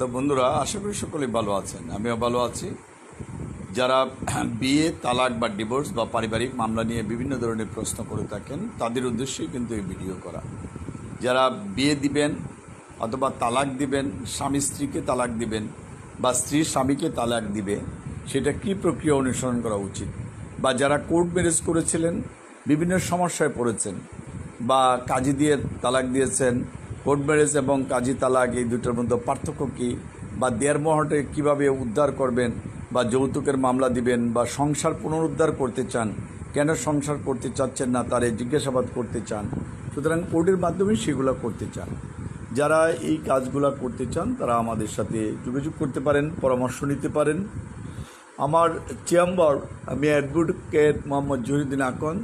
তো বন্ধুরা, আশা করি সকলেই ভালো আছেন। আমিও ভালো আছি। যারা বিয়ে, তালাক বা ডিভোর্স বা পারিবারিক মামলা নিয়ে বিভিন্ন ধরনের প্রশ্ন করে থাকেন, তাদের উদ্দেশ্যেই কিন্তু এই ভিডিও করা। যারা বিয়ে দিবেন অথবা তালাক দিবেন, স্বামী স্ত্রীকে তালাক দিবেন বা স্ত্রী স্বামীকে তালাক দিবে, সেটা কি প্রক্রিয়া অনুসরণ করা উচিত? বা যারা কোর্ট ম্যারেজ করেছিলেন, বিভিন্ন সমস্যায় পড়েছেন বা কাজী দিয়ে তালাক দিয়েছেন কোর্ট ম্যারেজ এবং কাজী তালাক এই দুটোর মধ্যে পার্থক্য কী? বা দেড় মহটে কীভাবে উদ্ধার করবেন? বা যৌতুকের মামলা দিবেন? বা সংসার পুনরুদ্ধার করতে চান? কেন সংসার করতে চাচ্ছেন না? তারে জিজ্ঞাসাবাদ করতে চান। সুতরাং কোর্টের মাধ্যমে সেগুলো করতে চান। যারা এই কাজগুলো করতে চান, তারা আমাদের সাথে যোগাযোগ করতে পারেন, পরামর্শ নিতে পারেন। আমার চেম্বার আমি অ্যাডভোকেট মোহাম্মদ জহিরুদ্দিন আকন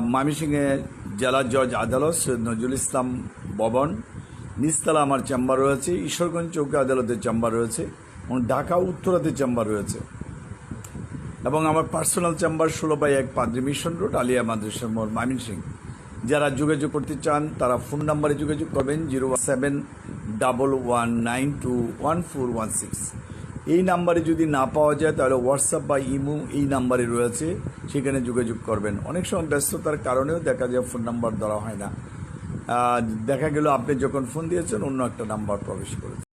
মামিসিংহে জেলা জজ আদালত সৈয়দ নজরুল ইসলাম ভবন। নিচতলা আমার চেম্বার রয়েছে, ঈশ্বরগঞ্জ চৌকি আদালতের চেম্বার রয়েছে এবং ঢাকা উত্তরাতে চেম্বার রয়েছে। এবং আমার পার্সোনাল চেম্বার ষোলো বাই এক পাদ্রি মিশন রোড, আলিয়া মাদ্রাসার মোড় মামিন সিং যারা যোগাযোগ করতে চান, তারা ফোন নাম্বারে যোগাযোগ করবেন, zero seven double one nine two one four one six. এই নাম্বারে যদি না পাওয়া যায়, তাহলে হোয়াটসঅ্যাপ বা ইমো এই নাম্বারে রয়েছে। সেখানে যোগাযোগ করবেন। অনেক সময় ব্যস্ততার কারণেও দেখা যায় ফোন নাম্বার ধরা হয় না। দেখা গেল আপনি যখন ফোন দিয়েছেন, অন্য একটা নাম্বার প্রবেশ করেছে।